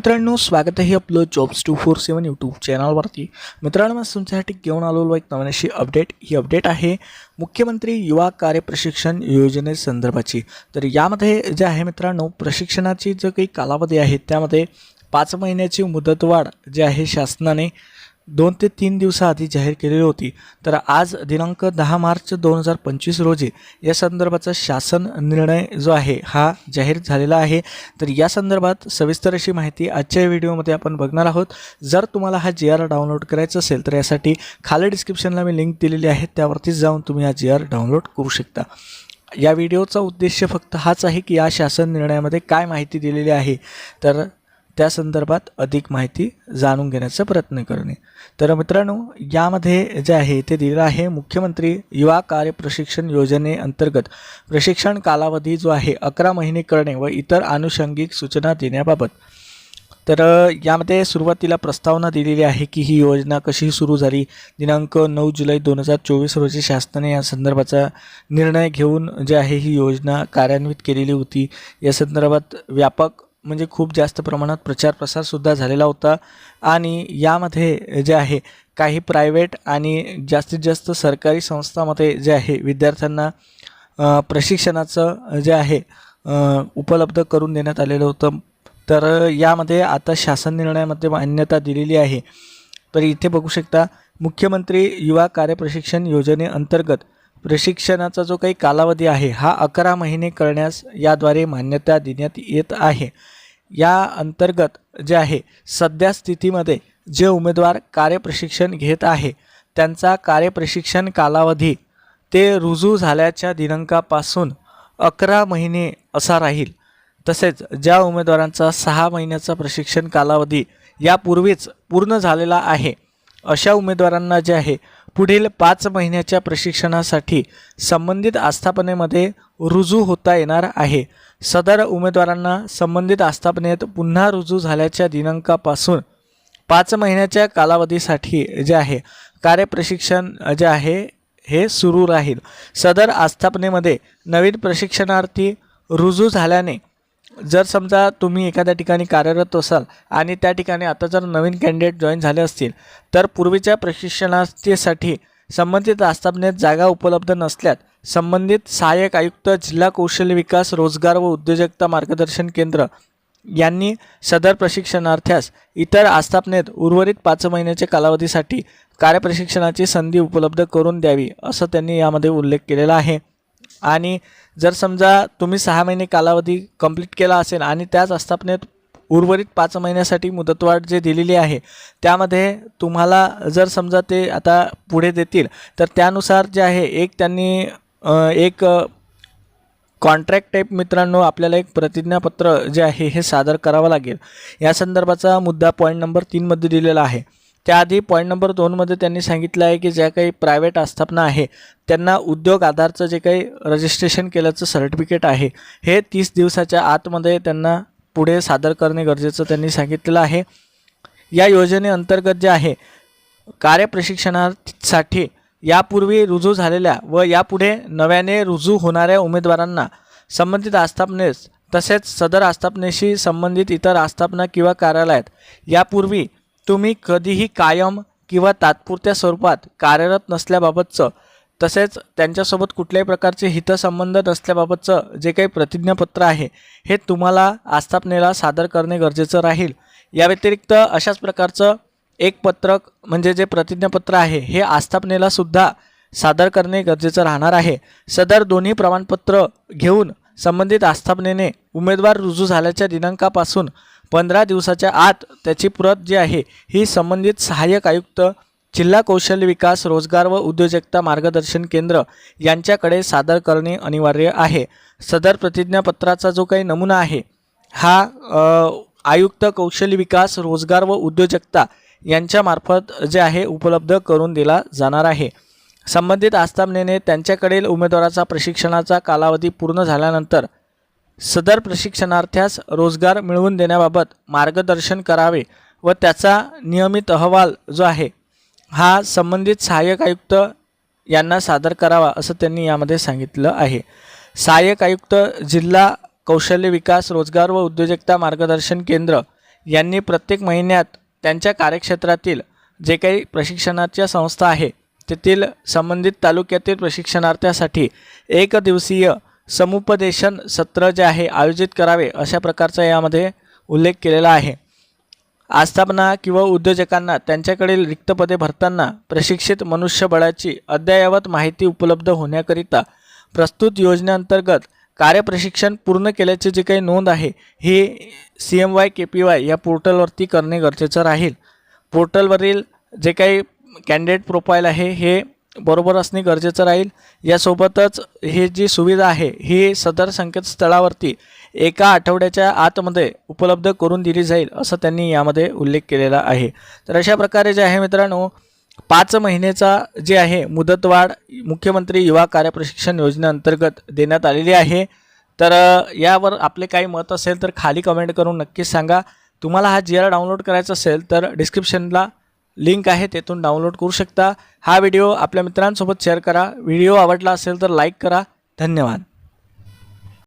मित्रांनो स्वागत आहे आपलं jobs two four seven YouTube चॅनलवरती मित्रांनो मी तुमच्यासाठी घेऊन आलेलो एक नवीन अशी अपडेट ही अपडेट आहे मुख्यमंत्री युवा कार्य प्रशिक्षण योजनेसंदर्भाची तर यामध्ये जे आहे मित्रांनो प्रशिक्षणाची जो काही कालावधी आहे त्यामध्ये पाच महिन्याची मुदतवाढ जी आहे शासनाने दोन ते तीन दिवसाआधी जाहीर केलेली होती. तर आज दिनांक दहा मार्च दोन हजार पंचवीस रोजी या संदर्भाचा शासन निर्णय जो आहे हा जाहीर झालेला आहे. तर या संदर्भात सविस्तर अशी माहिती आजच्या व्हिडिओमध्ये आपण बघणार आहोत. जर तुम्हाला हा जी आर डाउनलोड करायचा असेल तर यासाठी खाली डिस्क्रिप्शनला मी लिंक दिलेली आहे त्यावरतीच जाऊन तुम्ही हा जी आर डाउनलोड करू शकता. या व्हिडिओचा उद्देश फक्त हाच आहे की या शासन निर्णयामध्ये काय माहिती दिलेली आहे. तर त्या संदर्भात अधिक माहिती जाणून घेण्याचा प्रयत्न करणे. तर मित्रांनो यामध्ये जे आहे ते दिलेलं आहे मुख्यमंत्री युवा कार्य प्रशिक्षण योजनेअंतर्गत प्रशिक्षण कालावधी जो आहे अकरा महिने करणे व इतर आनुषंगिक सूचना देण्याबाबत. तर यामध्ये सुरुवातीला प्रस्तावना दिलेली आहे की ही योजना कशी सुरू झाली? दिनांक नऊ जुलै दोन हजार चोवीस रोजी शासनाने या संदर्भाचा निर्णय घेऊन जे आहे ही योजना कार्यान्वित केलेली होती. या संदर्भात व्यापक म्हणजे खूप जास्त प्रमाणात प्रचार प्रसारसुद्धा झालेला होता. आणि यामध्ये जे आहे काही प्रायव्हेट आणि जास्तीत जास्त सरकारी संस्थामध्ये जे आहे विद्यार्थ्यांना प्रशिक्षणाचं जे आहे उपलब्ध करून देण्यात आलेलं होतं. तर यामध्ये आता शासन निर्णयामध्ये मान्यता दिलेली आहे. तर इथे बघू शकता मुख्यमंत्री युवा कार्यप्रशिक्षण योजनेअंतर्गत प्रशिक्षणाचा जो काही कालावधी आहे हा अकरा महिने करण्यास याद्वारे मान्यता देण्यात येत आहे. या अंतर्गत जे आहे सध्या स्थितीमध्ये जे उमेदवार कार्यप्रशिक्षण घेत आहे त्यांचा कार्यप्रशिक्षण कालावधी ते रुजू झाल्याच्या दिनांकापासून अकरा महिने असा राहील. तसेच ज्या उमेदवारांचा सहा महिन्याचा प्रशिक्षण कालावधी यापूर्वीच पूर्ण झालेला आहे अशा उमेदवारांना जे आहे पुढील पाच महिन्याच्या प्रशिक्षणासाठी संबंधित आस्थापनेमध्ये रुजू होता येणार आहे. सदर उमेदवारांना संबंधित आस्थापनेत पुन्हा रुजू झाल्याच्या दिनांकापासून पाच महिन्याच्या कालावधीसाठी जे आहे कार्यप्रशिक्षण जे आहे हे सुरू राहील. सदर आस्थापनेमध्ये नवीन प्रशिक्षणार्थी रुजू झाल्याने जर समजा तुम्ही एखाद्या ठिकाणी कार्यरत असाल आणि त्या ठिकाणी आता जर नवीन कॅन्डिडेट जॉईन झाले असतील तर पूर्वीच्या प्रशिक्षणार्थीसाठी संबंधित आस्थापनेत जागा उपलब्ध नसल्यात संबंधित सहाय्यक आयुक्त जिल्हा कौशल्य विकास रोजगार व उद्योजकता मार्गदर्शन केंद्र यांनी सदर प्रशिक्षणार्थ्यास इतर आस्थापनेत उर्वरित पाच महिन्याच्या कालावधीसाठी कार्यप्रशिक्षणाची संधी उपलब्ध करून द्यावी असं त्यांनी यामध्ये उल्लेख केलेला आहे. आणि जर समजा तुम्ही सहा महिने कालावधी कंप्लीट केला असेल आणि त्याच आस्थापनेत उर्वरित पाच महिन्यासाठी मुदतवाढ जे दिलेली आहे त्यामध्ये तुम्हाला जर समजा ते आता पुढे देतील तर त्यानुसार जे आहे एक त्यांनी एक कॉन्ट्रॅक्ट टाईप मित्रांनो आपल्याला एक प्रतिज्ञापत्र जे आहे हे सादर करावं लागेल. या संदर्भाचा मुद्दा पॉईंट नंबर तीनमध्ये दिलेला आहे. त्याआधी पॉईंट नंबर दोनमध्ये त्यांनी सांगितलं आहे की ज्या काही प्रायव्हेट आस्थापना आहे त्यांना उद्योग आधारचं जे काही रजिस्ट्रेशन केल्याचं सर्टिफिकेट आहे हे तीस दिवसाच्या आतमध्ये त्यांना पुढे सादर करणे गरजेचं त्यांनी सांगितलेलं आहे. या योजनेअंतर्गत जे आहे कार्यप्रशिक्षणासाठी यापूर्वी रुजू झालेल्या व यापुढे नव्याने रुजू होणाऱ्या उमेदवारांना संबंधित आस्थापनेस तसेच सदर आस्थापनेशी संबंधित इतर आस्थापना किंवा कार्यालयात यापूर्वी तुम्ही कधीही कायम किंवा तात्पुरत्या स्वरूपात कार्यरत नसल्याबाबतचं तसेच त्यांच्यासोबत कुठल्याही प्रकारचे हितसंबंध नसल्याबाबतचं जे काही प्रतिज्ञापत्र आहे हे तुम्हाला आस्थापनेला सादर करणे गरजेचं राहील. या व्यतिरिक्त अशाच प्रकारचं एक पत्रक म्हणजे जे प्रतिज्ञापत्र आहे हे आस्थापनेला सुद्धा सादर करणे गरजेचं राहणार आहे. सदर दोन्ही प्रमाणपत्र घेऊन संबंधित आस्थापनेने उमेदवार रुजू झाल्याच्या दिनांकापासून पंधरा दिवसाच्या आत त्याची प्रत जी आहे ही संबंधित सहाय्यक आयुक्त जिल्हा कौशल्य विकास रोजगार व उद्योजकता मार्गदर्शन केंद्र यांच्याकडे सादर करणे अनिवार्य आहे. सदर प्रतिज्ञापत्राचा जो काही नमुना आहे हा आयुक्त कौशल्य विकास रोजगार व उद्योजकता यांच्यामार्फत जे आहे उपलब्ध करून दिला जाणार आहे. संबंधित आस्थापनेने त्यांच्याकडील उमेदवाराचा प्रशिक्षणाचा कालावधी पूर्ण झाल्यानंतर सदर प्रशिक्षणार्थ्यास रोजगार मिळवून देण्याबाबत मार्गदर्शन करावे व त्याचा नियमित अहवाल जो आहे हा संबंधित सहाय्यक आयुक्त यांना सादर करावा असं त्यांनी यामध्ये सांगितलं आहे. सहाय्यक आयुक्त जिल्हा कौशल्य विकास रोजगार व उद्योजकता मार्गदर्शन केंद्र यांनी प्रत्येक महिन्यात त्यांच्या कार्यक्षेत्रातील जे काही प्रशिक्षणाच्या संस्था आहे तेथील संबंधित तालुक्यातील प्रशिक्षणार्थ्यासाठी एक दिवसीय समुपदेशन सत्र जे आहे आयोजित करावे अशा प्रकारचा यामध्ये उल्लेख केलेला आहे. आस्थापना किंवा उद्योजकांना त्यांच्याकडील रिक्त पदे भरताना प्रशिक्षित मनुष्यबळाची अद्ययावत माहिती उपलब्ध होण्याकरिता प्रस्तुत योजनेअंतर्गत कार्यप्रशिक्षण पूर्ण केल्याची जी काही नोंद आहे ही C M Y K P Y या पोर्टलवरती करणे गरजेचं राहील. पोर्टलवरील जे काही कॅन्डिडेट प्रोफाईल आहे हे बरोबर असणे गरजेचं राहील. यासोबतच ही जी सुविधा आहे ही सदर संकेतस्थळावरती एका आठवड्याच्या आतमध्ये उपलब्ध करून दिली जाईल असं त्यांनी यामध्ये उल्लेख केलेला आहे. तर अशा प्रकारे जे आहे मित्रांनो पाच महिन्याचा जे आहे मुदतवाढ मुख्यमंत्री युवा कार्यप्रशिक्षण योजनेअंतर्गत देण्यात आलेली आहे. तर यावर आपले काही मत असेल तर खाली कमेंट करून नक्कीच सांगा. तुम्हाला हा जी आर डाउनलोड करायचा असेल तर डिस्क्रिप्शनला लिंक आहे तेथून डाउनलोड करू शकता. हा व्हिडिओ आपल्या मित्रांसोबत शेअर करा. व्हिडिओ आवडला असेल तर लाईक करा. धन्यवाद.